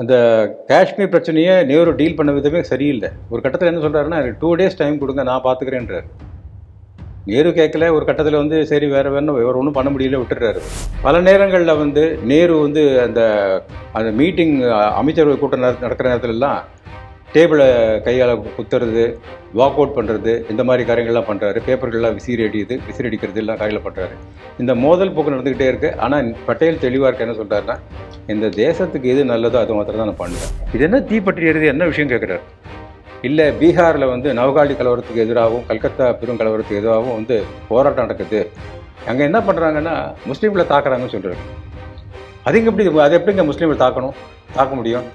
அந்த காஷ்மீர் பிரச்சனையை நேரு டீல் பண்ண விதமே சரியில்லை. ஒரு கட்டத்தில் என்ன சொல்கிறாருன்னா டூ டேஸ் டைம் கொடுங்க நான் பார்த்துக்கிறேன்றார். நேரு கேட்கல ஒரு கட்டத்தில் வந்து சரி வேறு வேணும் இவர் ஒன்றும் பண்ண முடியல விட்டுறாரு பல நேரங்களில் வந்து நேரு வந்து அந்த அந்த மீட்டிங் அமைச்சரவை கூட்டம் நடக்கிற நேரத்துலலாம் டேபிளை கையால் குத்துறது வாக் அவுட் பண்ணுறது இந்த மாதிரி காரியங்கள்லாம் பண்ணுறாரு பேப்பர்கள்லாம் விசிறி அடியுது விசிறி அடிக்கிறது எல்லாம் காரியில் பண்ணுறாரு இந்த மோதல் போக்கு நடந்துக்கிட்டே இருக்கு. ஆனால் பட்டேல் தெளிவாக இருக்க என்ன சொல்கிறாருன்னா இந்த தேசத்துக்கு எது நல்லதோ அது மாத்திரம் தான் நான் பண்ணுவேன். இது என்ன தீப்பற்றி எறிது என்ன விஷயம் கேட்குறாரு இல்லை பீகாரில் வந்து நவகாலி கலவரத்துக்கு எதிராகவும் கல்கத்தா பெரும் கலவரத்துக்கு எதிராகவும் வந்து போராட்டம் நடக்குது. அங்கே என்ன பண்ணுறாங்கன்னா முஸ்லீம்களை தாக்குறாங்கன்னு சொல்கிறாரு அதுங்க எப்படி அது எப்படிங்க முஸ்லீம்களை தாக்கணும் தாக்க முடியும்?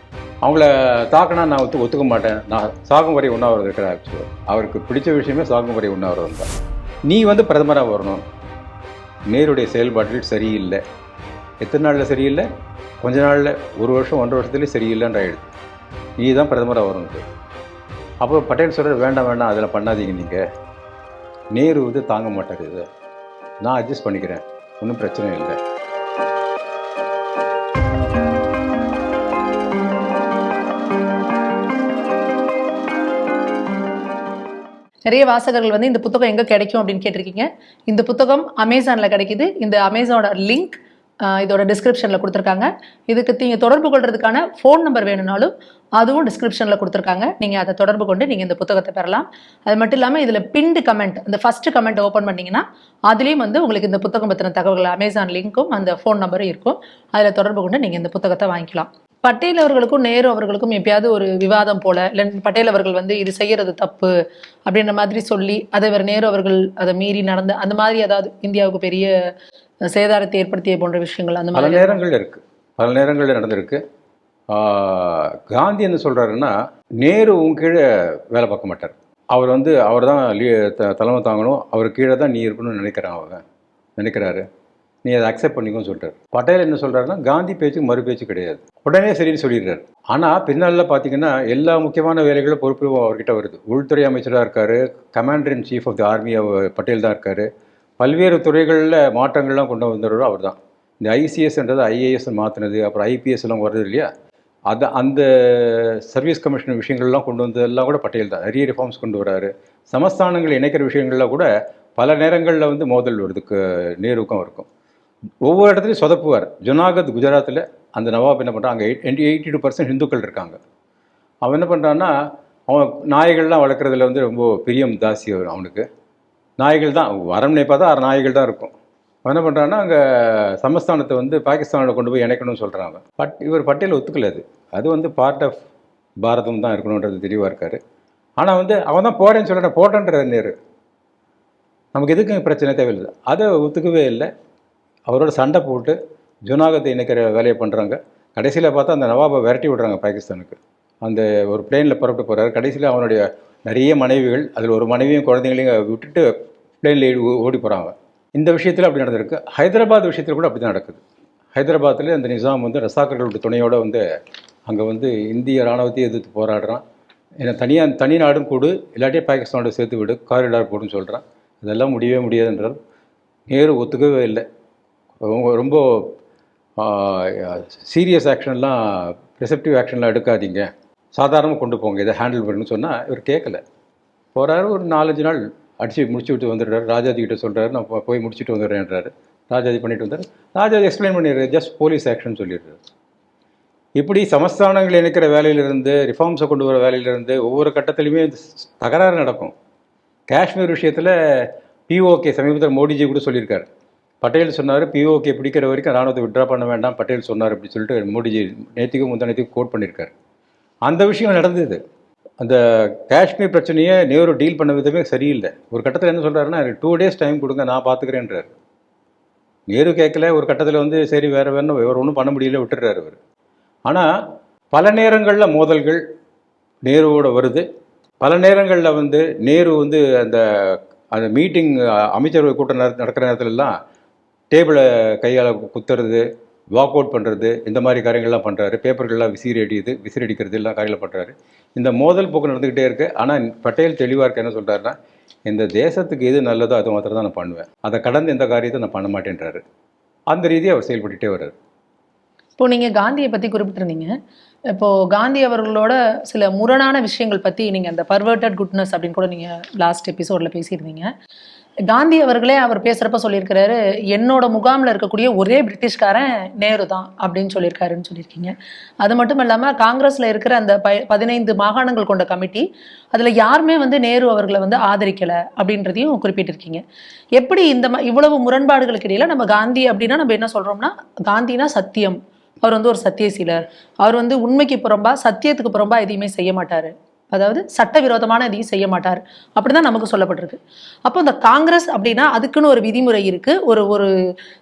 அவங்கள தாக்கினா நான் வந்து ஒத்துக்க மாட்டேன். நான் சாகும் வரை உண்ணாவிரதம் இருக்கிறேன் ஆக்சுவலாக அவருக்கு பிடிச்ச விஷயமே சாகும் வரை உண்ணாவிரதம் தான். நீ வந்து பிரதமராக வரணும். நேருடைய செயல்பாட்டில் சரியில்லை. எத்தனை நாளில் சரியில்லை? கொஞ்ச நாளில் ஒரு வருஷம் ஒன்றரை வருஷத்துலேயே சரியில்லைன்ற ஆயிடுது நீ தான் பிரதமராக வரணும். அப்போ பட்டேல் சொல்கிற வேண்டாம் வேண்டாம் அதில் பண்ணாதீங்க நீங்கள் நேரு வந்து தாங்க மாட்டார் இதை. நான் அட்ஜஸ்ட் பண்ணிக்கிறேன். ஒன்றும் பிரச்சனை இல்லை. நிறைய வாசகர்கள் வந்து இந்த புத்தகம் எங்கே கிடைக்கும் அப்படின்னு கேட்டிருக்கீங்க. இந்த புத்தகம் அமேசானில் கிடைக்குது. இந்த அமேசானோட லிங்க் இதோட டிஸ்கிரிப்ஷன்ல கொடுத்துருக்காங்க. இதுக்கு நீங்கள் தொடர்பு கொள்றதுக்கான ஃபோன் நம்பர் வேணும்னாலும் அதுவும் டிஸ்கிரிப்ஷன்ல கொடுத்துருக்காங்க. நீங்க அதை தொடர்பு கொண்டு நீங்கள் இந்த புத்தகத்தை பெறலாம். அது மட்டும் இல்லாமல் இதில் பின்டு கமெண்ட் இந்த ஃபர்ஸ்ட் கமெண்ட் ஓப்பன் பண்ணீங்கன்னா அதுலயும் வந்து உங்களுக்கு இந்த புத்தகம் பற்றின தகவல்கள் அமேசான் லிங்க்கும் அந்த ஃபோன் நம்பரும் இருக்கும். அதில் தொடர்பு கொண்டு நீங்கள் இந்த புத்தகத்தை வாங்கிக்கலாம். பட்டேல் அவர்களுக்கும் நேரு அவர்களுக்கும் எப்பயாவது ஒரு விவாதம் போல இல்லை பட்டேல் அவர்கள் வந்து இது செய்யறது தப்பு அப்படின்ற மாதிரி சொல்லி அதை இவர் நேரு அவர்கள் அதை மீறி நடந்த அந்த மாதிரி ஏதாவது இந்தியாவுக்கு பெரிய சேதாரத்தை ஏற்படுத்திய போன்ற விஷயங்கள் அந்த பல மாதிரி நேரங்கள் இருக்கு. பல நேரங்களில் நடந்திருக்கு. காந்தி என்ன சொல்றாருன்னா நேரு உன் கீழே வேலை பார்க்க மாட்டார். அவர் வந்து அவர் தான் தலைமை தாங்கணும். அவர் கீழே தான் நீ இருக்கணும்னு நினைக்கிறான் அவங்க நினைக்கிறாரு. நீ அதை அக்செப்ட் பண்ணிக்கோன்னு சொல்கிறார் பட்டேல் என்ன சொல்கிறாருன்னா காந்தி பேச்சுக்கு மறு பேச்சு கிடையாது. உடனே சரின்னு சொல்லிடுறாரு. ஆனால் பின்னால் பார்த்தீங்கன்னா எல்லா முக்கியமான வேலைகளும் பொறுப்பு அவர்கிட்ட வருது. உள்துறை அமைச்சராக இருக்கார் commander in chief of the army Patel தான் இருக்கார். பல்வேறு துறைகளில் மாற்றங்கள்லாம் கொண்டு வந்தவரும் அவர் தான் இந்த ஐசிஎஸ்ன்றது ஐஏஎஸ் மாற்றினது அப்புறம் ஐபிஎஸ் எல்லாம் வருது இல்லையா? அது அந்த சர்வீஸ் கமிஷன் விஷயங்கள்லாம் கொண்டு வந்ததெல்லாம் கூட பட்டேல் தான். நிறைய ரிஃபார்ம்ஸ் கொண்டு வராரு. சமஸ்தானங்கள் இணைக்கிற விஷயங்களில் கூட பல நேரங்களில் வந்து மோதல் வருது. நேருக்கும் இருக்கும் ஒவ்வொரு இடத்துலையும் சொதப்புவார். ஜுனாகத் குஜராத்தில் அந்த நவாப் என்ன பண்ணுறான் அங்கே எயிட்டி எயிட்டி டூ பர்சன்ட் ஹிந்துக்கள் இருக்காங்க. அவன் என்ன பண்ணுறான்னா அவன் நாய்கள்லாம் வளர்க்குறதுல வந்து ரொம்ப பிரியம் தாசி வரும் அவனுக்கு. நாய்கள் தான். அரண்மனை பார்த்தா ஆறு நாய்கள் தான் இருக்கும். அவன் என்ன பண்ணுறான்னா அங்கே சமஸ்தானத்தை வந்து பாகிஸ்தானில் கொண்டு போய் இணைக்கணும்னு சொல்கிறான் அவன். பட் இவர் பட்டேல் ஒத்துக்கல அது. அது வந்து பார்ட் ஆஃப் பாரதம் தான் இருக்கணுன்றது தெளிவாக இருக்கார். ஆனால் வந்து அவன் தான் போகிறேன்னு சொல்கிறேன் போட்டேன்றது நேரு. நமக்கு எதுக்கும் பிரச்சனை தேவையில்லை. அதை ஒத்துக்கவே இல்லை. அவரோட சண்டை போட்டு ஜுனாகத்தை இணைக்கிற வேலையை பண்ணுறாங்க கடைசியில் பார்த்தா அந்த நவாபை விரட்டி விடுறாங்க பாகிஸ்தானுக்கு. அந்த ஒரு பிளேனில் புறப்பட்டு போகிறாரு கடைசியில் அவனுடைய நிறைய மனைவிகள் அதில் ஒரு மனைவியும் குழந்தைங்களையும் விட்டுட்டு பிளேனில் ஓடி போகிறாங்க இந்த விஷயத்தில் அப்படி நடந்திருக்கு. ஹைதராபாத் விஷயத்தில் கூட அப்படி தான் நடக்குது. ஹைதராபாத்தில் அந்த நிசாம் வந்து ரசாக்கர்களுடைய துணையோட வந்து அங்கே வந்து இந்திய இராணுவத்தை எதிர்த்து போராடுறான். ஏன்னா தனியாக தனி நாடும் கூடு இல்லாட்டியே பாகிஸ்தானோட சேர்த்து விடு காரிடார் போடுன்னு சொல்கிறான் இதெல்லாம் முடியவே முடியாதுன்றார். நேரு ஒத்துக்கவே இல்லை. ரொம்ப சீரியஸ் ஆக்ஷன்லாம் ரிசப்டிவ் ஆக்ஷன்லாம் எடுக்காதீங்க. சாதாரணமாக கொண்டு போங்க இதை ஹேண்டில் பண்ணுன்னு சொன்னால் இவர் கேட்கல போகிறாரு ஒரு நாலஞ்சு நாள் அடித்து முடிச்சு விட்டு வந்துடுறாரு. ராஜாஜி கிட்ட சொல்கிறாரு நான் போய் முடிச்சுட்டு வந்துடுறேன்றாரு. ராஜாஜி பண்ணிட்டு வந்தார். ராஜாஜி எக்ஸ்பிளைன் பண்ணிடுறாரு ஜஸ்ட் போலீஸ் ஆக்ஷன் சொல்லிடுறாரு. இப்படி சமஸ்தானங்கள் இணைக்கிற வேலையிலிருந்து ரிஃபார்ம்ஸை கொண்டு வர வேலையிலிருந்து ஒவ்வொரு கட்டத்திலையுமே தகராறு நடக்கும். காஷ்மீர் விஷயத்தில் பிஓகே சமீபத்தில் மோடிஜி கூட சொல்லியிருக்காரு. பட்டேல் சொன்னார் பிஓகே பிடிக்கிற வரைக்கும் ராணுவத்தை விட்ரா பண்ண வேண்டாம் பட்டேல் சொன்னார் அப்படி சொல்லிட்டு மோடிஜி நேற்றுக்கும் முந்தானத்துக்கும் கோட் பண்ணியிருக்காரு. அந்த விஷயம் நடந்தது. அந்த காஷ்மீர் பிரச்சனையை நேரு டீல் பண்ண விதமே சரியில்லை. ஒரு கட்டத்தில் என்ன சொல்கிறாருன்னா டூ டேஸ் டைம் கொடுங்க நான் பார்த்துக்கிறேன்றார். நேரு கேட்கல ஒரு கட்டத்தில் வந்து சரி வேறு வேணும் இவர் ஒன்றும் பண்ண முடியல விட்டுறாரு அவர். ஆனால் பல நேரங்களில் மோதல்கள் நேருவோட வருது. பல நேரங்களில் வந்து நேரு வந்து அந்த அந்த மீட்டிங் அமைச்சரவை கூட்டம் நடக்கிற நேரத்துலலாம் டேபிளை கையால் குத்துறது வாக் அவுட் பண்ணுறது இந்த மாதிரி காரியங்கள்லாம் பண்ணுறாரு பேப்பர்கள்லாம் விசிறி அடியுது விசிறி அடிக்கிறது எல்லாம் காரியங்கள் பண்ணுறாரு இந்த மோதல் போக்கு நடந்துக்கிட்டே இருக்குது ஆனால் பட்டேல் தெளிவாக இருக்க என்ன சொல்கிறாருன்னா இந்த தேசத்துக்கு எது நல்லதோ அது மாத்திரம் தான் நான் பண்ணுவேன். அதை கடந்து எந்த காரியத்தை நான் பண்ண மாட்டேன்றாரு. அந்த ரீதியாக அவர் செயல்பட்டுகிட்டே வர்றாரு. இப்போ நீங்கள் காந்தியை பற்றி குறிப்பிட்டிருந்தீங்க. இப்போது காந்தி அவர்களோட சில முரணான விஷயங்கள் பற்றி நீங்கள் அந்த பர்வர்டட் குட்னஸ் அப்படின்னு கூட நீங்கள் லாஸ்ட் எபிசோடில் பேசியிருந்தீங்க. காந்தி அவர்களே அவர் பேசுகிறப்ப சொல்லியிருக்கிறாரு என்னோட முகாமில் இருக்கக்கூடிய ஒரே பிரிட்டிஷ்காரன் நேரு தான் அப்படின்னு சொல்லியிருக்காருன்னு சொல்லியிருக்கீங்க. அது மட்டும் இல்லாமல் காங்கிரஸில் இருக்கிற அந்த ப பதினைந்து மாகாணங்கள் கொண்ட கமிட்டி அதில் யாருமே வந்து நேரு அவர்களை வந்து ஆதரிக்கலை அப்படின்றதையும் குறிப்பிட்டிருக்கீங்க. எப்படி இந்த ம- இவ்வளவு முரண்பாடுகளுக்கு இடையில நம்ம காந்தி அப்படின்னா நம்ம என்ன சொல்கிறோம்னா காந்தினா சத்தியம் அவர் வந்து ஒரு சத்தியசீலர். அவர் வந்து உண்மைக்கு புறம்பா சத்தியத்துக்கு புறம்பா எதையுமே செய்ய மாட்டார். அதாவது சட்டவிரோதமான எதையும் செய்ய மாட்டார். அப்படிதான் நமக்கு சொல்லப்பட்டிருக்கு. அப்போ இந்த காங்கிரஸ் அப்படின்னா அதுக்குன்னு ஒரு விதிமுறை இருக்கு. ஒரு ஒரு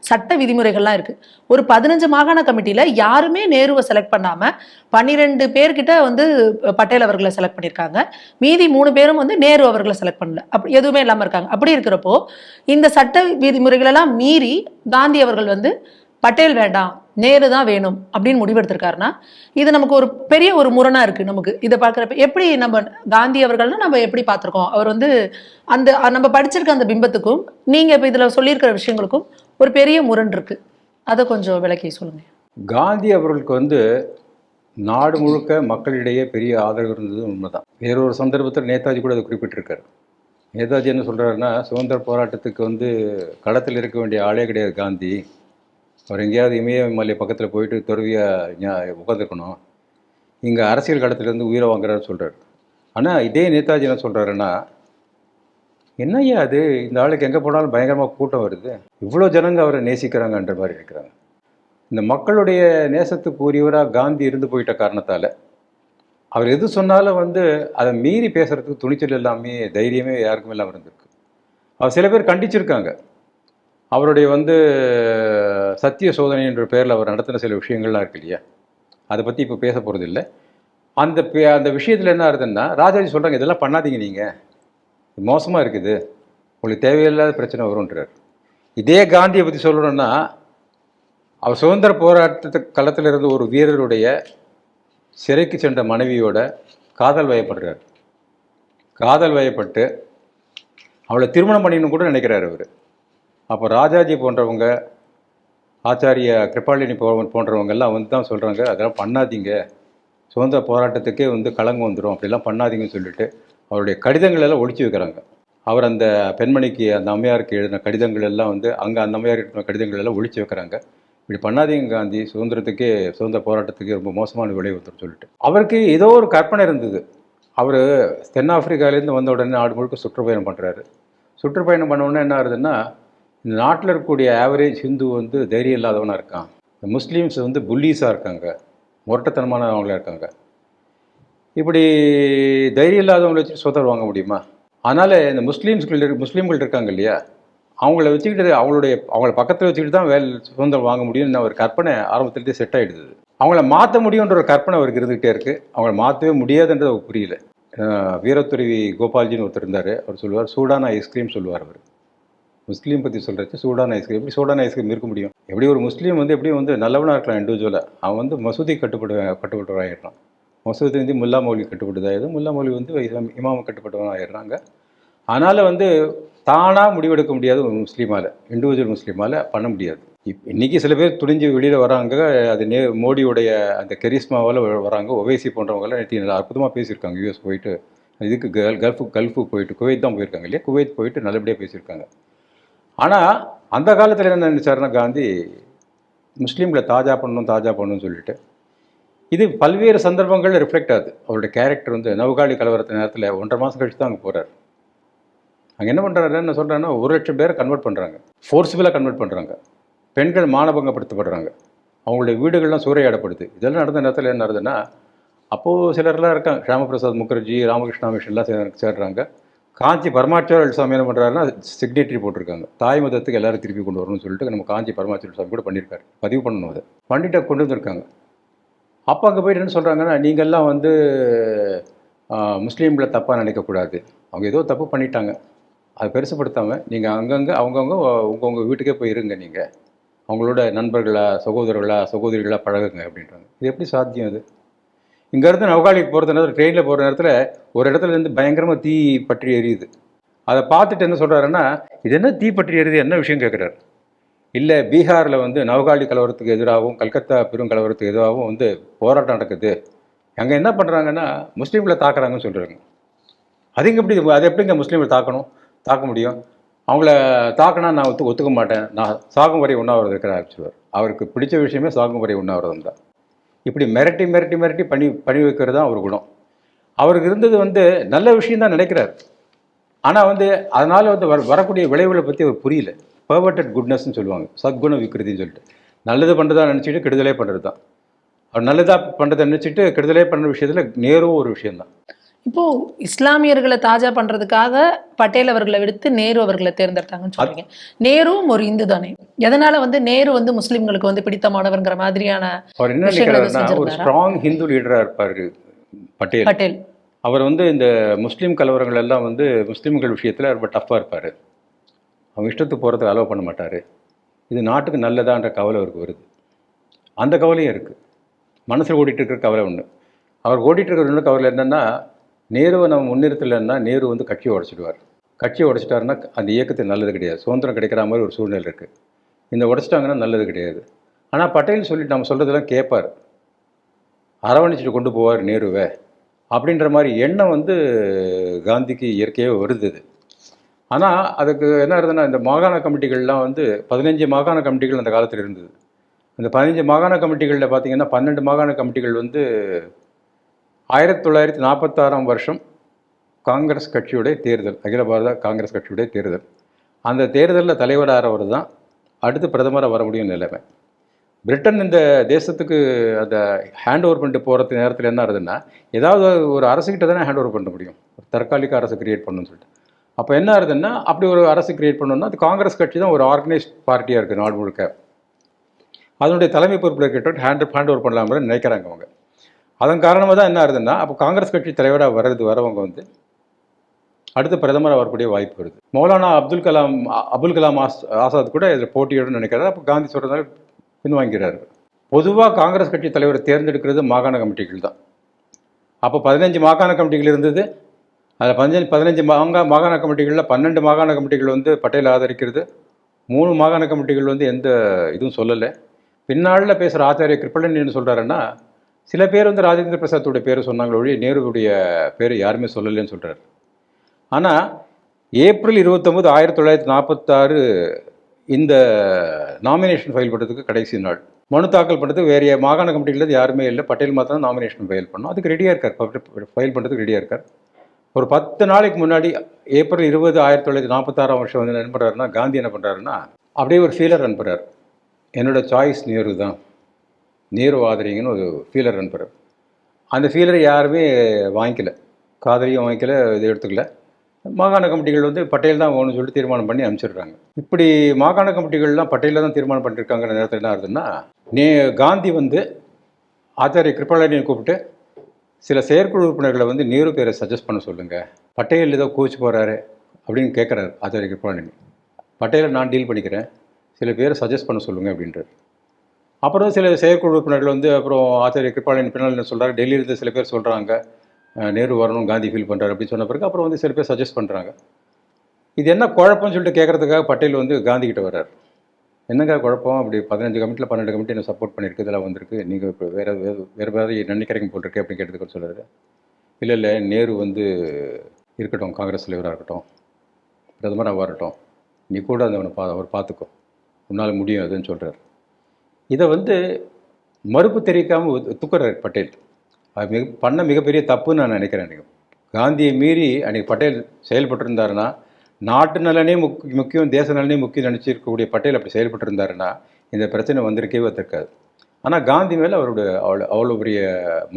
சட்ட விதிமுறைகள்லாம் இருக்கு. ஒரு பதினஞ்சு மாகாண கமிட்டியில யாருமே நேருவை செலக்ட் பண்ணாம பன்னிரெண்டு பேர்கிட்ட வந்து பட்டேல் அவர்களை செலக்ட் பண்ணியிருக்காங்க. மீதி மூணு பேரும் வந்து நேரு அவர்களை செலக்ட் பண்ணல. அப்படி எதுவுமே இல்லாமல் இருக்காங்க. அப்படி இருக்கிறப்போ இந்த சட்ட விதிமுறைகளெல்லாம் மீறி காந்தி அவர்கள் வந்து பட்டேல் வேண்டாம் நேரு தான் வேணும் அப்படின்னு முடிவெடுத்திருக்காருன்னா இது நமக்கு ஒரு பெரிய ஒரு முரணா இருக்கு நமக்கு. இதை பார்க்குறப்ப எப்படி நம்ம காந்தி அவர்கள்னா நம்ம எப்படி பார்த்துருக்கோம்? அவர் வந்து அந்த நம்ம படிச்சிருக்க அந்த பிம்பத்துக்கும் நீங்க இப்போ இதில் சொல்லியிருக்கிற விஷயங்களுக்கும் ஒரு பெரிய முரண் இருக்கு. அதை கொஞ்சம் விளக்கி சொல்லுங்க. காந்தி அவர்களுக்கு வந்து நாடு முழுக்க மக்களிடையே பெரிய ஆதரவு இருந்தது உண்மைதான். வேற ஒரு சந்தர்ப்பத்தில் நேதாஜி கூட அதை குறிப்பிட்டிருக்காரு. நேதாஜி என்ன சொல்கிறாருன்னா சுதந்திர போராட்டத்துக்கு வந்து களத்தில் இருக்க வேண்டிய ஆளே கிடையாது காந்தி. அவர் எங்கேயாவது இமயமலை பக்கத்தில் போயிட்டு துறவியாக உட்காந்துருக்கணும் இங்கே அரசியல் கடத்திலேருந்து உயிரை வாங்குறாரு சொல்கிறார் ஆனால் இதே நேதாஜி என்ன சொல்கிறாருன்னா என்னய்யா அது? இந்த ஆளுக்கு எங்கே போனாலும் பயங்கரமாக கூட்டம் வருது. இவ்வளோ ஜனங்க அவரை நேசிக்கிறாங்கன்ற மாதிரி இருக்கிறாங்க. இந்த மக்களுடைய நேசத்துக்கு உரியவராக காந்தி இருந்து போயிட்ட காரணத்தால் அவர் எது சொன்னாலும் வந்து அதை மீறி பேசுகிறதுக்கு துணிச்சல் எல்லாமே தைரியமே யாருக்கும் இல்லாமல் இருந்திருக்கு. அவர் சில பேர் கண்டிச்சிருக்காங்க. அவருடைய வந்து சத்திய சோதனைன்ற பேரில் அவர் நடத்தின சில விஷயங்கள்லாம் இருக்கு இல்லையா? அதை பற்றி இப்போ பேச போகிறது இல்லை. அந்த பே- அந்த விஷயத்தில் என்ன ஆகுதுன்னா ராஜாஜி சொல்கிறாங்க இதெல்லாம் பண்ணாதீங்க நீங்கள் மோசமாக இருக்குது. உங்களுக்கு தேவையில்லாத பிரச்சனை வரும்ன்றார். இதே காந்தியை பற்றி சொல்லணும்னா அவர் சுதந்திர போராட்டத்து களத்தில் இருந்த ஒரு வீரருடைய சிறைக்கு சென்ற மனைவியோட காதல் வயப்படுறார். காதல் வயப்பட்டு அவளை திருமணம் பண்ணிக்கணும் கூட நினைக்கிறார் அவர். அப்போ ராஜாஜி போன்றவங்க ஆச்சாரிய கிருபாலினி போ போன்றவங்கெல்லாம் வந்து தான் சொல்கிறாங்க அதெல்லாம் பண்ணாதீங்க. சுதந்திர போராட்டத்துக்கே வந்து கலங்கு வந்துடும் அப்படிலாம் பண்ணாதீங்கன்னு சொல்லிட்டு அவருடைய கடிதங்கள் எல்லாம் ஒழிச்சு வைக்கிறாங்க. அவர் அந்த பெண்மணிக்கு அந்த அம்மையாருக்கு எழுதின கடிதங்கள் எல்லாம் வந்து அங்கே அந்த அம்மையார் எழுதின கடிதங்கள் எல்லாம் ஒழிச்சு வைக்கிறாங்க. இப்படி பண்ணாதீங்க காந்தி. சுதந்திரத்துக்கே சுதந்திர போராட்டத்துக்கே ரொம்ப மோசமான விளைவு வந்துடும் சொல்லிட்டு. அவருக்கு ஏதோ ஒரு கற்பனை இருந்தது. அவர் தென்னாப்பிரிக்காலேருந்து வந்த உடனே நாடு முழுக்க சுற்றுப்பயணம் பண்ணுறாரு சுற்றுப்பயணம் பண்ண உடனே என்ன ஆகுதுன்னா இந்த நாட்டில் இருக்கக்கூடிய ஆவரேஜ் ஹிந்து வந்து தைரியம் இல்லாதவனாக இருக்கான். இந்த முஸ்லீம்ஸ் வந்து புல்லீஸாக இருக்காங்க. முரட்டத்தனமானவங்களாக இருக்காங்க. இப்படி தைரியம் இல்லாதவங்களை வச்சு சுதந்திரம் வாங்க முடியுமா? அதனால் இந்த முஸ்லீம்ஸ்கள் முஸ்லீம்கள் இருக்காங்க இல்லையா? அவங்கள வச்சுக்கிட்டு அவங்களுடைய அவங்கள பக்கத்தில் வச்சுக்கிட்டு தான் வேலை சுதந்திரம் வாங்க முடியும்னு ஒரு கற்பனை ஆரம்பத்துலேருந்தே செட் ஆகிடுது அவங்கள மாற்ற முடியுன்ற ஒரு கற்பனை அவருக்கு இருந்துகிட்டே இருக்குது அவங்கள மாற்றவே முடியாதுன்றது அவருக்கு புரியல. வீரத்துறவி கோபால்ஜின்னு ஒருத்தர் இருந்தார். அவர் சொல்லுவார் சூடான ஐஸ்கிரீம் சொல்லுவார் அவர். முஸ்லீம் பற்றி சொல்கிறச்சு சூடான ஐஸ்கிரீம் எப்படி சூடான ஐஸ்கிரீம் இருக்க முடியும்? எப்படி ஒரு முஸ்லீம் வந்து எப்படி வந்து நல்லவனாக இருக்கலாம் இண்டிவிஜுவலாக அவன் வந்து மசூதி கட்டுப்படு கட்டுப்பட்டவராகிடுறான் மசூதி வந்து முல்லா மௌலி கட்டுப்பட்டதாயிடுது. முல்லா மௌலி வந்து இமாமம் கட்டுப்பட்டவனாகிடுறாங்க ஆயிடுறாங்க அதனால் வந்து தானாக முடிவெடுக்க முடியாது ஒரு முஸ்லீமால் இண்டிவிஜுவல் முஸ்லீமால் பண்ண முடியாது. இப் இன்றைக்கி சில பேர் துணிஞ்சு வெளியில் வராங்க அது நே மோடியுடைய அந்த கெரிஸ்மாவால் வராங்க ஒவைசி போன்றவங்கெல்லாம் நேற்று நல்லா அற்புதமாக பேசியிருக்காங்க யூஎஸ் போயிட்டு. இதுக்கு கல் கல்ஃபு கல்ஃபு போயிட்டு குவைத் தான் போயிருக்காங்க இல்லையா? குவைத் போயிட்டு நல்லபடியாக பேசியிருக்காங்க. ஆனால் அந்த காலத்தில் என்ன நினைச்சாருன்னா காந்தி முஸ்லீம்களை தாஜா பண்ணணும் தாஜா பண்ணணும்னு சொல்லிட்டு. இது பல்வேறு சந்தர்ப்பங்களில் ரிஃப்ளெக்ட் ஆகுது. அவருடைய கேரக்டர் வந்து நவகாளி கலவரத்து நேரத்தில் ஒன்றரை மாதம் கழிச்சு தான் அங்கே போகிறார் அங்கே என்ன பண்ணுறாரு என்ன சொல்கிறாங்கன்னா ஒரு லட்சம் பேரை கன்வெர்ட் பண்ணுறாங்க ஃபோர்ஸ்ஃபுல்லாக கன்வெர்ட் பண்ணுறாங்க பெண்கள் மானபங்கப்படுத்தப்படுறாங்க. அவங்களுடைய வீடுகள்லாம் சூறையாடப்படுது. இதெல்லாம் நடந்த நேரத்தில் என்ன நடந்ததுன்னா அப்போது சிலர்லாம் இருக்காங்க. ஷியாமபிரசாத் முகர்ஜி ராமகிருஷ்ணா மிஷன்லாம் சேர் சேர்றாங்க. காஞ்சி பரமாச்சாரியல் சுவாமி என்ன பண்ணுறாருன்னா சிக்னேட்டரி போட்டிருக்காங்க. தாய் மதத்துக்கு எல்லாரும் திருப்பி கொண்டு வரணும்னு சொல்லிட்டு நம்ம காஞ்சி பரமாச்சாரியல் சுவாமி கூட பண்ணியிருக்காரு. பதிவு பண்ணணும் அதை. பண்ணிட்டு கொண்டு வந்திருக்காங்க. அப்போ அங்கே போயிட்டு என்ன சொல்கிறாங்கன்னா நீங்கள்லாம் வந்து முஸ்லீமில் முஸ்லீம்களை தப்பாக நினைக்கக்கூடாது. அவங்க ஏதோ தப்பு பண்ணிட்டாங்க. அதை பெருசுப்படுத்தாமல் நீங்கள் அங்கங்கே அவங்கவுங்க உங்கவுங்க வீட்டுக்கே போய் இருங்க நீங்கள் அவங்களோட நண்பர்களா சகோதரர்களா சகோதரிகளாக பழகுங்க அப்படின்றாங்க. இது எப்படி சாத்தியம் அது? இங்கேருந்து நவகாலிக்கு போகிற நேரத்தில் ட்ரெயினில் போகிற நேரத்தில் ஒரு இடத்துல இருந்து பயங்கரமாக தீ பற்றி எரியுது. அதை பார்த்துட்டு என்ன சொல்கிறாருன்னா இது என்ன தீ பற்றி எரியுது என்ன விஷயம் கேட்குறாரு. இல்லை பீகாரில் வந்து நவகாலி கலவரத்துக்கு எதிராகவும் கல்கத்தா பெரும் கலவரத்துக்கு எதிராகவும் வந்து போராட்டம் நடக்குது. அங்கே என்ன பண்ணுறாங்கன்னா முஸ்லீம்களை தாக்குறாங்கன்னு சொல்கிறாங்க அதுங்க எப்படி அது எப்படிங்க முஸ்லீம்களை தாக்கணும் தாக்க முடியும்? அவங்கள தாக்கினா நான் ஒத்து ஒத்துக்க மாட்டேன். நான் சாகும் வரை உண்ணாவிரதம் இருக்கிற ஆரம்பிச்சுவார் அவருக்கு பிடிச்ச விஷயமே சாகும் வரை உண்ணாவிரதம் தான். இப்படி மிரட்டி மிரட்டி மிரட்டி பண்ணி பண்ணி வைக்கிறது தான் அவர் குணம். அவருக்கு இருந்தது வந்து நல்ல விஷயம் தான் நினைக்கிறார். ஆனால் வந்து அதனால் வந்து வர வரக்கூடிய விளைவுகளை பற்றி அவர் புரியல. பர்வர்டட் குட்னஸ்ன்னு சொல்லுவாங்க. சத்குண விக்கிருதின்னு சொல்லிட்டு. நல்லது பண்ணுறதா நினச்சிட்டு கெடுதலே பண்ணுறது தான் அவர் நல்லதாக பண்ணுறதை நினச்சிட்டு கெடுதலே பண்ணுற விஷயத்தில் நேரும் ஒரு விஷயம்தான். இப்போ இஸ்லாமியர்களை தாஜா பண்றதுக்காக பட்டேல் அவர்களை விடுத்து நேரு அவர்களை தேர்ந்தெடுத்தாங்கன்னு சொல்றீங்க. நேருவும் ஒரு இந்து தானே. எதனால வந்து நேரு வந்து முஸ்லிம்களுக்கு வந்து பிடித்தமானவர்ங்கிற மாதிரியான அவர் என்ன ஒரு? ஸ்ட்ராங் ஹிந்து லீடராக இருப்பார் பட்டேல். பட்டேல். அவர் வந்து இந்த முஸ்லீம் கலவரங்கள் எல்லாம் வந்து முஸ்லீம்கள் விஷயத்தில் ரொம்ப டஃப்பாக இருப்பார். அவங்க இஷ்டத்துக்கு போகிறதுக்கு அலோவ் பண்ண மாட்டார். இது நாட்டுக்கு நல்லதான்ற கவலை அவருக்கு வருது. அந்த கவலையும் இருக்குது மனசில் ஓடிட்டு இருக்கிற கவலை ஒன்று அவர் ஓடிட்டு இருக்கிற இன்னொரு கவலை என்னென்னா நேருவை நம்ம முன்னிறுத்தலைன்னா நேரு வந்து கட்சியை உடச்சிடுவார். கட்சியை உடச்சிட்டாருன்னா அந்த இயக்கத்துக்கு நல்லது கிடையாது. சுதந்திரம் கிடைக்கிற மாதிரி ஒரு சூழ்நிலை இருக்குது இந்த உடச்சிட்டாங்கன்னா நல்லது கிடையாது. ஆனால் பட்டேல் சொல்லிட்டு நம்ம சொல்கிறதெல்லாம் கேட்பார் அரவணைச்சிட்டு கொண்டு போவார் நேருவை. அப்படின்ற மாதிரி எண்ணம் வந்து காந்திக்கு இயற்கையாக வருது ஆனால் அதுக்கு என்ன இருந்ததுன்னா இந்த மாகாண கமிட்டிகள்லாம் வந்து பதினஞ்சு மாகாண கமிட்டிகள் அந்த காலத்தில் இருந்தது. அந்த பதினஞ்சு மாகாண கமிட்டிகளில் பார்த்தீங்கன்னா பன்னெண்டு மாகாண கமிட்டிகள் வந்து ஆயிரத்தி தொள்ளாயிரத்தி நாற்பத்தாறாம் வருஷம் காங்கிரஸ் கட்சியுடைய தேர்தல் அகில பாரத காங்கிரஸ் கட்சியுடைய தேர்தல். அந்த தேர்தலில் தலைவராகிறவர் தான் அடுத்து பிரதமராக வர முடியும் நிலைமை. பிரிட்டன் இந்த தேசத்துக்கு அந்த ஹேண்ட் ஓவர் பண்ணிட்டு போகிறது நேரத்தில் என்ன ஆகுதுன்னா ஏதாவது ஒரு அரசுக்கிட்ட தானே ஹேண்ட் ஓவர் பண்ண முடியும். ஒரு தற்காலிக அரசு கிரியேட் பண்ணணும்னு சொல்லிட்டு. அப்போ என்ன ஆகுதுன்னா அப்படி ஒரு அரசு கிரியேட் பண்ணணும்னா அது காங்கிரஸ் கட்சி தான் ஒரு ஆர்கனைஸ்ட் பார்ட்டியாக இருக்குது நாடு முழுக்க. அதனுடைய தலைமை பொறுப்பில் கிட்ட ஹேண்ட் ஹேண்ட் ஓவர் பண்ணலாம்னு நினைக்கிறாங்க அவங்க. அதன் காரணமாக தான் என்ன ஆகுதுன்னா அப்போ காங்கிரஸ் கட்சி தலைவராக வர்றது வரவங்க வந்து அடுத்து பிரதமராக வரக்கூடிய வாய்ப்பு வருது. மௌலானா அப்துல் கலாம் அபுல் கலாம் ஆஸ் ஆசாத் கூட இதில் போட்டியிடணும்னு நினைக்கிறாரு. அப்போ காந்தி சொல்கிறதால பின்வாங்கிறாரு பொதுவாக காங்கிரஸ் கட்சி தலைவரை தேர்ந்தெடுக்கிறது மாகாண கமிட்டிகள் தான். அப்போ பதினஞ்சு மாகாண கமிட்டிகள் இருந்தது. அதில் பதினஞ்சு பதினஞ்சு மாங்கா மாகாண கமிட்டிகளில் பன்னெண்டு மாகாண கமிட்டிகள் வந்து பட்டேல் ஆதரிக்கிறது. மூணு மாகாண கமிட்டிகள் வந்து எந்த இதுவும் சொல்லலை. பின்னாளில் பேசுகிற ஆச்சாரிய கிருப்பளன் என்ன சொல்கிறாருன்னா சில பேர் வந்து ராஜேந்திர பிரசாத்தோட பேரை சொன்னாங்களே ஒழிய நேருடைய பேர் யாருமே சொல்லலைன்னு சொல்கிறார் ஆனால் ஏப்ரல் இருபத்தொம்போது ஆயிரத்தி தொள்ளாயிரத்தி நாற்பத்தாறு இந்த நாமினேஷன் ஃபைல் பண்ணுறதுக்கு கடைசி நாள். மனு தாக்கல் பண்ணுறதுக்கு வேறு மாகாண கமிட்டியில் யாருமே இல்லை. பட்டேல் மாத்திரம் நாமினேஷன் ஃபைல் பண்ணோம். அதுக்கு ரெடியாக இருக்கார். ஃபைல் பண்ணுறதுக்கு ரெடியாக இருக்கார். ஒரு பத்து நாளைக்கு முன்னாடி ஏப்ரல் இருபது ஆயிரத்தி தொள்ளாயிரத்தி நாற்பத்தாறாம் வருஷம் வந்து என்ன பண்ணுறாருன்னா காந்தி என்ன பண்ணுறாருன்னா அப்படியே ஒரு ஃபீலர் அனுப்புகிறார் என்னோட சாய்ஸ் நேரு தான் நேரு ஆதரிங்கன்னு ஒரு ஃபீலர் அனுப்புகிறார் அந்த ஃபீலரை யாருமே வாங்கிக்கல. காதலியும் வாங்கிக்கல இது எடுத்துக்கல. மாகாண கமிட்டிகள் வந்து பட்டேல் தான் வேணும்னு சொல்லிட்டு தீர்மானம் பண்ணி அனுப்பிச்சிடுறாங்க. இப்படி மாகாண கமிட்டிகள்லாம் பட்டேலில் தான் தீர்மானம் பண்ணியிருக்காங்கிற நேரத்தில் என்ன ஆகுதுன்னா நே காந்தி வந்து ஆச்சாரிய கிருப்பலானியை கூப்பிட்டு சில செயற்குழு உறுப்பினர்களை வந்து நேரு பேரை சஜஸ்ட் பண்ண சொல்லுங்கள் பட்டேல் ஏதோ கோச்சு போகிறாரு அப்படின்னு கேட்குறாரு ஆச்சாரிய கிருப்பலானி பட்டேலை நான் டீல் பண்ணிக்கிறேன். சில பேரை சஜஸ்ட் பண்ண சொல்லுங்கள் அப்படின்றார். அப்புறம் சில செயற்குழு உறுப்பினர்கள் வந்து அப்புறம் ஆச்சாரிய கிருப்பாளின் பின்னால் என்ன சொல்கிறாங்க டெல்லியிலிருந்து சில பேர் சொல்கிறாங்க நேரு வரணும் காந்தி ஃபீல் பண்ணுறாரு அப்படின்னு சொன்ன பிறகு அப்புறம் வந்து சில பேர் சஜஸ்ட் பண்ணுறாங்க இது என்ன குழப்பம்னு சொல்லிட்டு கேட்குறதுக்காக பட்டேல் வந்து காந்தி கிட்ட வர்றார். என்னங்க குழப்பம்? அப்படி பதினஞ்சு கமிட்டியில் பன்னெண்டு கமிட்டி என்ன சப்போர்ட் பண்ணியிருக்கு? இதெல்லாம் வந்திருக்கு. நீங்கள் இப்போ வேறு வேறு வேறு வேறு நினைக்கிறீங்க போல் இருக்கு அப்படின்னு கேட்டதுக்கு சொல்கிறாரு இல்லை இல்லை நேரு வந்து இருக்கட்டும் காங்கிரஸ் தலைவராக இருக்கட்டும் பிரதமராக வரட்டும் நீ கூட அந்த அவனை பா அவர் பார்த்துக்கோ உன்னால் முடியும் அதுன்னு சொல்கிறார் இதை வந்து மறுப்பு தெரிவிக்காமல் ஒத்துக்கிறார் பட்டேல். அது மிக பண்ண மிகப்பெரிய தப்புன்னு நான் நினைக்கிறேன் அன்றைக்கி காந்தியை மீறி அன்றைக்கி பட்டேல் செயல்பட்டிருந்தாருன்னா நாட்டு நலனே முக் முக்கியம் தேச நலனே முக்கியம் நினச்சிருக்கக்கூடிய பட்டேல் அப்படி செயல்பட்டிருந்தாருன்னா இந்த பிரச்சனை வந்திருக்கவே வந்திருக்காது. ஆனால் காந்தி மேலே அவருடைய அவ்வளோ அவ்வளோ பெரிய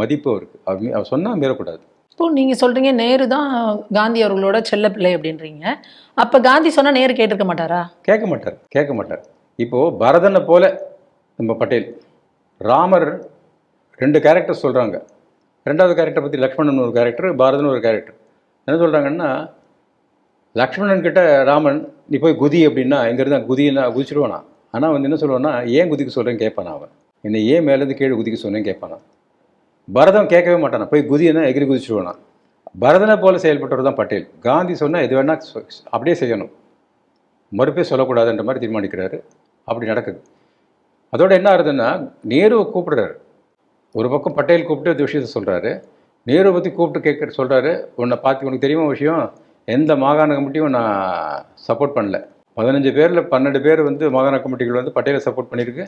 மதிப்பு அவருக்கு. அவர் அவர் சொன்னால் மீறக்கூடாது. இப்போ நீங்க சொல்றீங்க நேரு தான் காந்தி அவர்களோட செல்ல பிள்ளை அப்படின்றீங்க. அப்ப காந்தி சொன்னா நேரு கேட்டிருக்க மாட்டாரா? கேட்க மாட்டார். கேட்க மாட்டார். இப்போது பரதனை போல நம்ம பட்டேல். ராமர் ரெண்டு கேரக்டர் சொல்கிறாங்க ரெண்டாவது கேரக்டர் பற்றி லக்ஷ்மணன் ஒரு கேரக்டர் பாரதன் ஒரு கேரக்டர் என்ன சொல்கிறாங்கன்னா லக்ஷ்மணன் கிட்ட ராமன் நீ போய் குதி அப்படின்னா இங்கேருந்து குதினா குதிச்சிடுவானா ஆனால் வந்து என்ன சொல்லுவான்னா ஏன் குதிக்க சொல்கிறேன்னு கேட்பானா அவன்? என்னை ஏன் மேலேருந்து கீழே குதிக்க சொன்னேன்னு கேட்பானா? பரதம் கேட்கவே மாட்டானா. போய் குதினா எகிரி குதிச்சிடுவானா பரதனை போல செயல்பட்டவர் தான் பட்டேல். காந்தி சொன்னால் எது வேணால் அப்படியே செய்யணும். மறுப்பே சொல்லக்கூடாதுன்ற மாதிரி தீர்மானிக்கிறாரு. அப்படி நடக்குது. அதோட என்ன ஆகுதுன்னா நேருவை கூப்பிடுறாரு. ஒரு பக்கம் பட்டேல் கூப்பிட்டு இந்த விஷயத்த சொல்கிறாரு நேரு பற்றி கூப்பிட்டு கேட்க சொல்கிறாரு உன்னை பார்த்து உனக்கு தெரியுமா விஷயம்? எந்த மாகாண கமிட்டியும் நான் சப்போர்ட் பண்ணல. பதினஞ்சு பேரில் பன்னெண்டு பேர் வந்து மாகாண கமிட்டிகள் வந்து பட்டேலை சப்போர்ட் பண்ணியிருக்கு.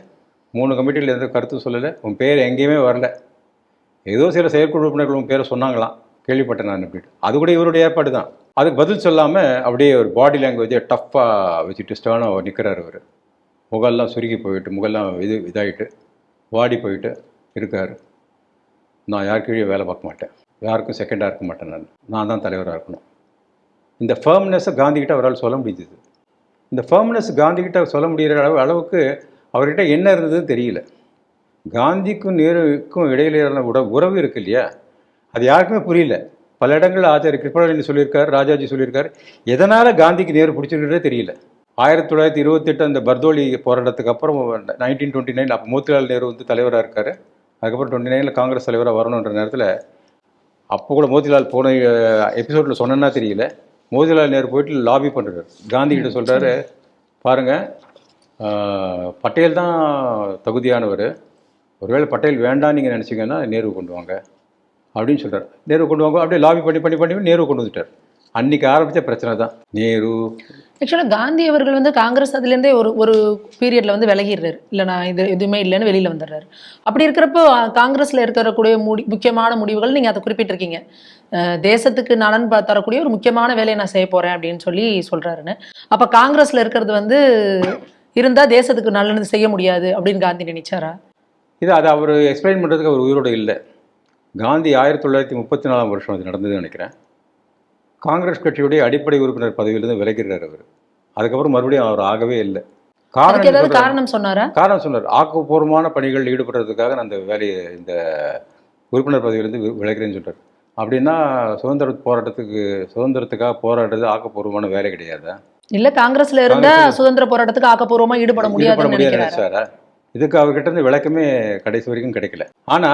மூணு கமிட்டியில் எந்த கருத்தும் சொல்லலை. உன் பேர் எங்கேயுமே வரல. ஏதோ சில செயற்குழு உறுப்பினர்கள் உன் பேரை சொன்னாங்களாம். கேள்விப்பட்டேன் நான் அப்படின்ட்டு. அது கூட இவருடைய ஏற்பாடு தான். அதுக்கு பதில் சொல்லாமல் அப்படியே ஒரு பாடி லாங்குவேஜை டஃப்பாக வச்சுட்டு ஸ்டேனாக நிற்கிறார் அவர் முகெல்லாம் சுருங்கி போயிட்டு முகெல்லாம் இது இதாகிட்டு வாடி போயிட்டு இருக்கார். நான் யார் வேலை பார்க்க மாட்டேன். யாருக்கும் செகண்டாக இருக்க மாட்டேன் நான். நான் தான் தலைவராக இருக்கணும். இந்த ஃபேம்னஸை காந்திகிட்ட அவரால் சொல்ல முடிஞ்சது. இந்த ஃபேம்னஸ் காந்திகிட்ட சொல்ல முடிகிற அளவு அளவுக்கு அவர்கிட்ட என்ன இருந்ததுன்னு தெரியல. காந்திக்கும் நேருக்கும் இடையிலான உட உறவு இருக்கு இல்லையா? அது யாருக்குமே புரியல. பல இடங்களில் ஆச்சாரிய கிருஷ்ணானந்தி சொல்லியிருக்கார் ராஜாஜி சொல்லியிருக்கார். எதனால் காந்திக்கு நேரு பிடிச்சிருக்கிறதே தெரியல. ஆயிரத்தி தொள்ளாயிரத்தி இருபத்தெட்டு அந்த பர்தோலி போராட்டத்துக்கு அப்புறம் நைன்டீன் டுவெண்ட்டி நைன் அப்போ மோத்திலால் நேரு வந்து தலைவராக இருக்கார். அதுக்கப்புறம் டுவெண்ட்டி நைனில் காங்கிரஸ் தலைவராக வரணுன்ற நேரத்தில் அப்போ கூட மோதிலால் போன எபிசோடில் சொன்னேன்னா தெரியல. மோதிலால் நேரு போயிட்டு லாபி பண்ணுறாரு காந்தி கிட்ட சொல்கிறாரு பாருங்கள் பட்டேல் தான் தகுதியானவர். ஒருவேளை பட்டேல் வேண்டாம் நீங்கள் நினச்சிங்கன்னா நேரு கொண்டு வாங்க. அப்படின்னு சொல்கிறார் நேரு கொண்டு வாங்க அப்படியே லாபி பண்ணி பண்ணி பண்ணி நேரு கொண்டு வந்துட்டார். அன்றைக்கி ஆரம்பித்த பிரச்சனை தான். நேரு ஆக்சுவலாக காந்தி அவர்கள் வந்து காங்கிரஸ் அதுலேருந்தே ஒரு ஒரு பீரியடில் வந்து விலகிடுறாரு. இல்லை நான் இது எதுவுமே இல்லைன்னு வெளியில் வந்துடுறாரு. அப்படி இருக்கிறப்போ காங்கிரஸில் இருக்கக்கூடிய முடி முக்கியமான முடிவுகள் நீங்கள் அதை குறிப்பிட்டிருக்கீங்க. தேசத்துக்கு நலன் தரக்கூடிய ஒரு முக்கியமான வேலையை நான் செய்ய போகிறேன் அப்படின்னு சொல்லி சொல்கிறாருன்னு அப்போ காங்கிரஸில் இருக்கிறது வந்து இருந்தால் தேசத்துக்கு நல்லது செய்ய முடியாது அப்படின்னு காந்தி நினைச்சாரா? இது அதை அவர் எக்ஸ்பிளைன் பண்ணுறதுக்கு அவர் உயிரோடு இல்லை. காந்தி ஆயிரத்தி தொள்ளாயிரத்தி முப்பத்தி நாலாம் வருஷம் அது நடந்ததுன்னு நினைக்கிறேன். காங்கிரஸ் கட்சியுடைய அடிப்படை உறுப்பினர் பதவியிலிருந்து விலகிறார் அவர். அதுக்கப்புறம் மறுபடியும் அவர் ஆகவே இல்லை. காரணம்? காரணம் சொன்னாரா? காரணம் சொன்னார். ஆக்கப்பூர்வமான பணிகளில் ஈடுபடுறதுக்காக நான் அந்த வேலையை இந்த உறுப்பினர் பதவியிலிருந்து விலகிறேன்னு சொல்றாரு. அப்படின்னா சுதந்திர போராட்டத்துக்கு சுதந்திரத்துக்காக போராடுறது ஆக்கப்பூர்வமான வேலை கிடையாதா? இல்ல காங்கிரஸ்ல இருந்தா சுதந்திர போராட்டத்துக்கு ஆக்கப்பூர்வமா ஈடுபட முடியாது சாரா. இதுக்கு அவர்கிட்ட இருந்து விளக்கமே கடைசி வரைக்கும் கிடைக்கல. ஆனா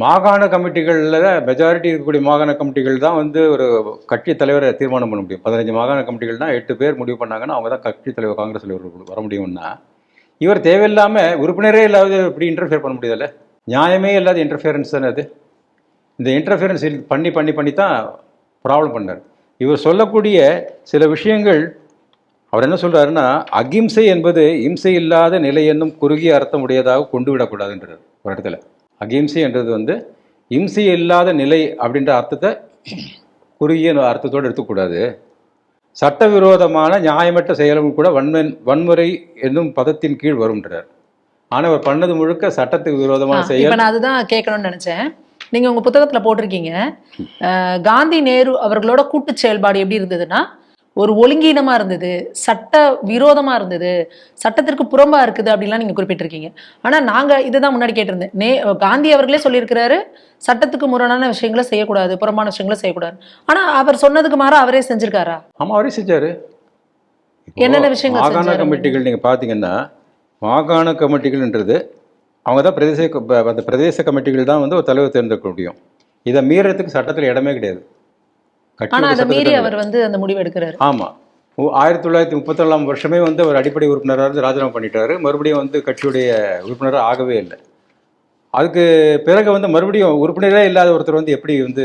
மாகாண கமிட்டிகளில் மெஜாரிட்டி இருக்கக்கூடிய மாகாண கமிட்டிகள் தான் வந்து ஒரு கட்சி தலைவரை தீர்மானம் பண்ண முடியும். பதினஞ்சு மாகாண கமிட்டிகள்னா எட்டு பேர் முடிவு பண்ணாங்கன்னா அவங்க தான் கட்சி தலைவர் காங்கிரஸ் தலைவர் வர முடியும்னா இவர் தேவையில்லாமல் உறுப்பினரே இல்லாத இப்படி இன்டர்ஃபியர் பண்ண முடியாதுல்ல? நியாயமே இல்லாத இன்டர்ஃபியரன்ஸ் தானே அது. இந்த இன்டர்ஃபியரன்ஸ் பண்ணி பண்ணி பண்ணி தான் ப்ராப்ளம் பண்ணார். இவர் சொல்லக்கூடிய சில விஷயங்கள் அவர் என்ன சொல்கிறாருன்னா அகிம்சை என்பது இம்சை இல்லாத நிலை என்னும் குறுகிய அர்த்தம் உடையதாக கொண்டு விடக்கூடாதுன்றார் ஒரு இடத்துல. அகிம்சை என்றது வந்து இம்சை இல்லாத நிலை அப்படின்ற அர்த்தத்தை குறுகிய அர்த்தத்தோடு எடுத்துக்கூடாது. சட்டவிரோதமான நியாயமற்ற செயலும் கூட வன்மன் வன்முறை என்னும் பதத்தின் கீழ் வரும்ன்றார். ஆனால் அவர் பண்ணது முழுக்க சட்டத்துக்கு விரோதமான செயல். நான் அதுதான் கேட்கணும்னு நினைச்சேன். நீங்க உங்க புத்தகத்துல போட்டிருக்கீங்க. காந்தி நேரு அவர்களோட கூட்டு செயல்பாடு எப்படி இருந்ததுன்னா ஒரு ஒழுங்கீனமா இருந்தது சட்ட விரோதமா இருந்தது சட்டத்திற்கு புறம்பா இருக்குது அப்படின்லாம் நீங்க குறிப்பிட்டிருக்கீங்க. ஆனா நாங்க இதுதான் முன்னாடி கேட்டிருந்தேன். நே காந்தி அவர்களே சொல்லியிருக்கிறாரு சட்டத்துக்கு முரணான விஷயங்களை செய்யக்கூடாது புறம்பான விஷயங்களை செய்யக்கூடாது. ஆனா அவர் சொன்னதுக்கு மாறா அவரே செஞ்சிருக்காரா? ஆமாம் அவரே செஞ்சாரு. என்னென்ன விஷயங்கள் மாகாண? கமிட்டிகள் நீங்கள் பார்த்தீங்கன்னா மாகாண கமிட்டிகள்ன்றது அவங்க தான் பிரதேச அந்த பிரதேச கமிட்டிகள் தான் வந்து ஒரு தலைவர் தேர்ந்தெடுக்க முடியும். இதை மீறதுக்கு சட்டத்தில் இடமே கிடையாது. ஆனா அதை மீறி அவர் வந்து அந்த முடிவு எடுக்கிறாரு. ஆமாம் ஆயிரத்தி தொள்ளாயிரத்தி முப்பத்தேழாம் வருஷமே வந்து அவர் அடிப்படை உறுப்பினராக இருந்து ராஜினாமா பண்ணிட்டாரு. மறுபடியும் வந்து கட்சியுடைய உறுப்பினராக ஆகவே இல்லை. அதுக்கு பிறகு வந்து மறுபடியும் உறுப்பினரே இல்லாத ஒருத்தர் வந்து எப்படி வந்து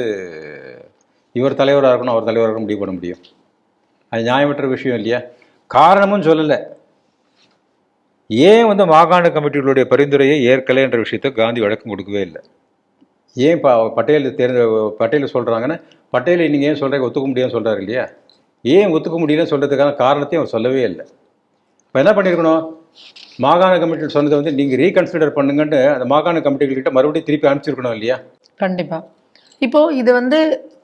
இவர் தலைவராக இருக்கணும் அவர் தலைவராக இருக்கணும் முடிவு பண்ண முடியும்? அது நியாயமற்ற விஷயம் இல்லையா? காரணமும் சொல்லலை. ஏன் வந்து மாகாண கமிட்டிகளுடைய பரிந்துரையை ஏற்கலை என்ற விஷயத்தை காந்தி விளக்கம் கொடுக்கவே இல்லை? ஏன் இப்போ பட்டேல் தேர்ந்த பட்டேல் சொல்கிறாங்கன்னா பட்டேலை நீங்கள் ஏன் சொல்கிறீங்க ஒத்துக்க முடியாதுன்னு சொல்கிறாரு இல்லையா? ஏன் ஒத்துக்க முடியலன்னு சொல்கிறதுக்கான காரணத்தையும் அவர் சொல்லவே இல்லை. இப்போ என்ன பண்ணியிருக்கணும் மாகாண கமிட்டிகள் சொன்னதை வந்து நீங்கள் ரீகன்சிடர் பண்ணுங்கன்னு அந்த மாகாண கமிட்டிகள்கிட்ட மறுபடியும் திருப்பி அனுப்பிச்சிருக்கணும் இல்லையா? கண்டிப்பாக இப்போது இது வந்து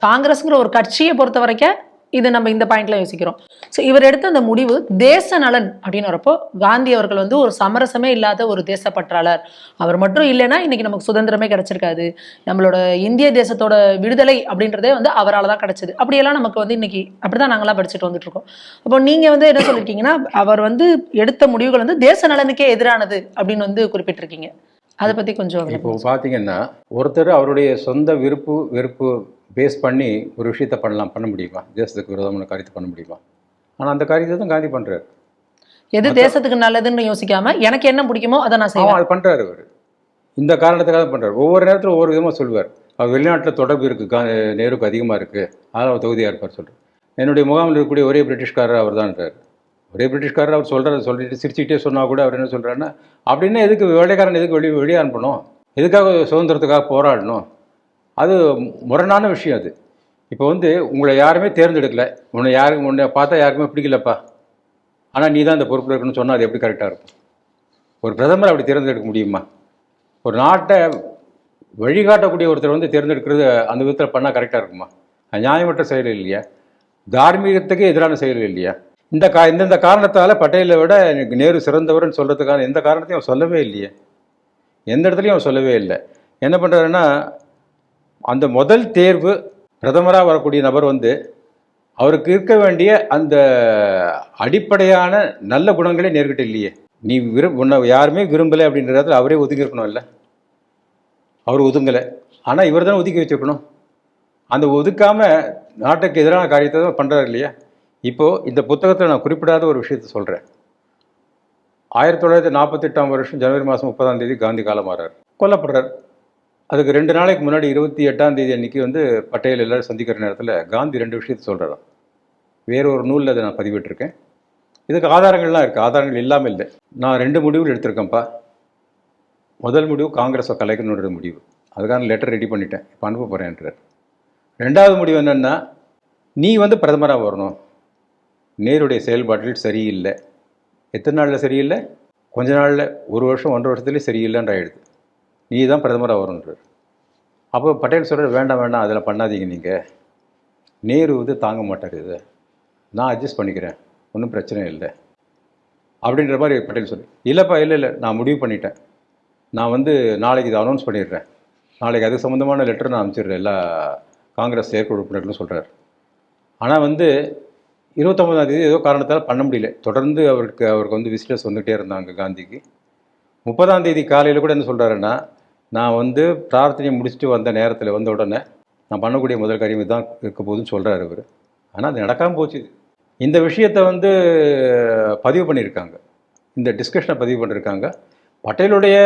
காங்கிரஸுங்கிற ஒரு கட்சியை பொறுத்த வரைக்கும் இது நம்ம இந்த பாயிண்ட்ல யோசிக்கிறோம். ஸோ இவர் எடுத்த அந்த முடிவு தேச நலன் அப்படின்னு வரப்போ காந்தி அவர்கள் வந்து ஒரு சமரசமே இல்லாத ஒரு தேசப்பற்றாளர். அவர் மட்டும் இல்லைன்னா இன்னைக்கு நமக்கு சுதந்திரமே கிடைச்சிருக்காது. நம்மளோட இந்திய தேசத்தோட விடுதலை அப்படின்றதே வந்து அவரால் தான் கிடைச்சது. அப்படியெல்லாம் நமக்கு வந்து இன்னைக்கு அப்படிதான் நாங்களாம் படிச்சுட்டு வந்துட்டு இருக்கோம். அப்போ நீங்க வந்து என்ன சொல்லியிருக்கீங்கன்னா அவர் வந்து எடுத்த முடிவுகள் வந்து தேச நலனுக்கே எதிரானது அப்படின்னு வந்து குறிப்பிட்டிருக்கீங்க. அதை பத்தி கொஞ்சம் இப்போ விளக்கம் பார்த்தீங்கன்னா ஒருத்தர் அவருடைய சொந்த விருப்பு வெறுப்பு பேஸ் பண்ணி ஒரு விஷயத்தை பண்ணலாம் பண்ண முடியுமா? தேசத்துக்கு விரோதமான காரியத்தை பண்ண முடியுமா? ஆனால் அந்த காரியத்தை தான் காந்தி பண்ணுறாரு எது தேசத்துக்கு நல்லதுன்னு யோசிக்காம எனக்கு என்ன பிடிக்குமோ அதை நான் செய்வேன். அது பண்ணுறாரு அவர். இந்த காரணத்துக்காக பண்ணுறாரு ஒவ்வொரு நேரத்தில் ஒவ்வொரு விதமாக சொல்லுவார். அவர் வெளிநாட்டில் தொடர்பு இருக்குது கா நேருக்கு அதிகமாக இருக்குது அதனால் அவர் தொகுதியாக இருப்பார் சொல்கிறார் என்னுடைய முகாமில் இருக்கக்கூடிய ஒரே பிரிட்டிஷ்காரர் அவர் தான்ன்றார் ஒரே பிரிட்டிஷ்காரர் அவர் சொல்கிறார் சொல்லிட்டு சிரிச்சுக்கிட்டே சொன்னால் கூட அவர் என்ன சொல்கிறாருன்னா அப்படின்னா எதுக்கு வேலைக்காரன் எதுக்கு வெளியே வெளியே அனுப்பணும்? எதுக்காக சுதந்திரத்துக்காக போராடணும்? அது முரணான விஷயம் அது. இப்போ வந்து உங்களை யாருமே தேர்ந்தெடுக்கல. உன்னை யாருக்கு உன்னை பார்த்தா யாருக்குமே பிடிக்கலப்பா. ஆனால் நீ தான் இந்த பொறுப்பில் இருக்கணும்னு சொன்னால் அது எப்படி கரெக்டாக இருக்கும்? ஒரு பிரதமர் அப்படி தேர்ந்தெடுக்க முடியுமா? ஒரு நாட்டை வழிகாட்டக்கூடிய ஒருத்தர் வந்து தேர்ந்தெடுக்கிறது அந்த விதத்தில் பண்ணால் கரெக்டாக இருக்குமா? நியாயமற்ற செயல் இல்லையா? தார்மீகத்துக்கு எதிரான செயல் இல்லையா? இந்த கா இந்தந்த காரணத்தால் பட்டேலை விட எனக்கு நேரு சிறந்தவர்னு சொல்கிறதுக்கான எந்த காரணத்தையும் அவன் சொல்லவே இல்லையே. எந்த இடத்துலையும் அவன் சொல்லவே இல்லை. என்ன பண்ணுறாருன்னா அந்த முதல் தேர்வு பிரதமராக வரக்கூடிய நபர் வந்து அவருக்கு இருக்க வேண்டிய அந்த அடிப்படையான நல்ல குணங்களே நேர்கிட்ட இல்லையே. நீ விரும் உன்னை யாருமே விரும்பலை அப்படின்றதுல அவரே ஒதுங்கியிருக்கணும் இல்லை? அவர் ஒதுங்கலை. ஆனால் இவர் தான் ஒதுக்கி வச்சிருக்கணும். அந்த ஒதுக்காமல் நாட்டுக்கு எதிரான காரியத்தை தான் பண்ணுறாரு இல்லையா? இப்போது இந்த புத்தகத்தில் நான் குறிப்பிடாத ஒரு விஷயத்தை சொல்கிறேன் ஆயிரத்தி தொள்ளாயிரத்தி நாற்பத்தெட்டாம் வருஷம் ஜனவரி மாதம் முப்பதாம் தேதி காந்தி காலமாறார். கொல்லப்படுறார். அதுக்கு ரெண்டு நாளைக்கு முன்னாடி இருபத்தி எட்டாம் தேதி அன்னைக்கு வந்து பட்டேல் எல்லாரும் சந்திக்கிற நேரத்தில் காந்தி ரெண்டு விஷயத்தை சொல்கிறாராம் வேற ஒரு நூலில் அதை நான் பதிவிட்டிருக்கேன். இதுக்கு ஆதாரங்கள்லாம் இருக்குது ஆதாரங்கள் இல்லாமல் இல்லை. நான் ரெண்டு முடிவுகள் எடுத்திருக்கேன்ப்பா. முதல் முடிவு காங்கிரஸை கலைக்கணுன்ற முடிவு. அதுக்கான லெட்டர் ரெடி பண்ணிட்டேன். இப்போ அனுப்ப போகிறேன்றார் ரெண்டாவது முடிவு என்னென்னா நீ வந்து பிரதமராக வரணும். நேருடைய செயல்பாட்டில் சரியில்லை. எத்தனை நாளில் சரியில்லை? கொஞ்ச நாளில். ஒரு வருஷம் ஒன்றரை வருஷத்துலேயே சரியில்லைன்ற ஆயிடுது நீ தான் பிரதமராக வரும்ன்றார் அப்போ பட்டேல் சொல்கிற வேண்டாம் வேண்டாம் அதில் பண்ணாதீங்க நீங்கள் நேரு வந்து தாங்க மாட்டார் இதை. நான் அட்ஜஸ்ட் பண்ணிக்கிறேன். ஒன்றும் பிரச்சனை இல்லை. அப்படின்ற மாதிரி பட்டேல் சொல்லி இல்லைப்பா இல்லை இல்லை. நான் முடிவு பண்ணிட்டேன். நான் வந்து நாளைக்கு இதை அனௌன்ஸ் பண்ணிடுறேன். நாளைக்கு அது சம்மந்தமான லெட்டர் நான் அனுப்பிச்சிடுறேன். எல்லா காங்கிரஸ் செயற்குழு உறுப்பினர்களும் சொல்கிறார் ஆனால் வந்து இருபத்தொம்பதாம் தேதி ஏதோ காரணத்தால் பண்ண முடியல. தொடர்ந்து அவருக்கு அவருக்கு வந்து விசிட்டர்ஸ் வந்துகிட்டே இருந்தாங்க காந்திக்கு. முப்பதாம் தேதி காலையில் கூட என்ன சொல்கிறாருன்னா நான் வந்து பிரார்த்தனையை முடிச்சுட்டு வந்த நேரத்தில் வந்த உடனே நான் பண்ணக்கூடிய முதல் காரியம் இதுதான் இருக்க போகுதுன்னு சொல்கிறார் அவர். ஆனால் அது நடக்காமல் போச்சு. இந்த விஷயத்தை வந்து பதிவு பண்ணியிருக்காங்க. இந்த டிஸ்கஷனை பதிவு பண்ணியிருக்காங்க. பட்டேலுடைய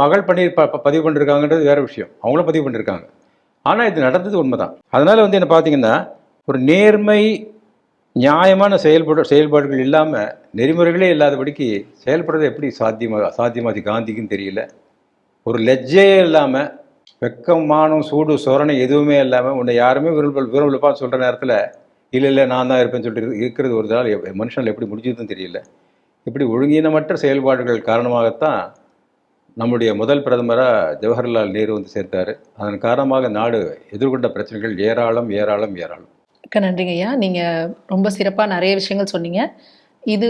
மகள் பண்ணி ப பதிவு பண்ணியிருக்காங்கன்றது வேற விஷயம். அவங்களும் பதிவு பண்ணியிருக்காங்க. ஆனால் இது நடந்தது உண்மைதான். அதனால் வந்து என்ன பார்த்தீங்கன்னா ஒரு நேர்மை நியாயமான செயல்பட செயல்பாடுகள் இல்லாமல் நெறிமுறைகளே இல்லாதபடிக்கு செயல்படுறது எப்படி சாத்தியமாக சாத்தியமாது காந்திக்கும் தெரியல. ஒரு லெஜ்ஜையே இல்லாமல் வெக்கமானம் சூடு சொரணை எதுவுமே இல்லாமல் உன்னை யாருமே விரும்பல் விரும்பலப்பான்னு சொல்கிற நேரத்தில் இல்லை இல்லை நான் தான் இருப்பேன்னு சொல்லிட்டு இருக்கிறது ஒரு நாள் மனுஷனில் எப்படி முடிஞ்சதுன்னு தெரியல. இப்படி ஒழுங்கினமற்ற செயல்பாடுகள் காரணமாகத்தான் நம்முடைய முதல் பிரதமராக ஜவஹர்லால் நேரு வந்து சேர்த்தார். அதன் காரணமாக நாடு எதிர்கொண்ட பிரச்சனைகள் ஏராளம் ஏராளம் ஏராளம். மிக்க நன்றிங்க ஐயா. நீங்கள் ரொம்ப சிறப்பாக நிறைய விஷயங்கள் சொன்னீங்க. இது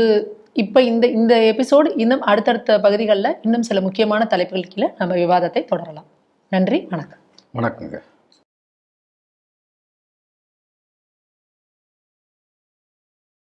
இப்போ இந்த இந்த எபிசோடு இன்னும் அடுத்தடுத்த பகுதிகளில் இன்னும் சில முக்கியமான தலைப்புகள் கீழே நம்ம விவாதத்தை தொடரலாம். நன்றி வணக்கம். வணக்கங்க.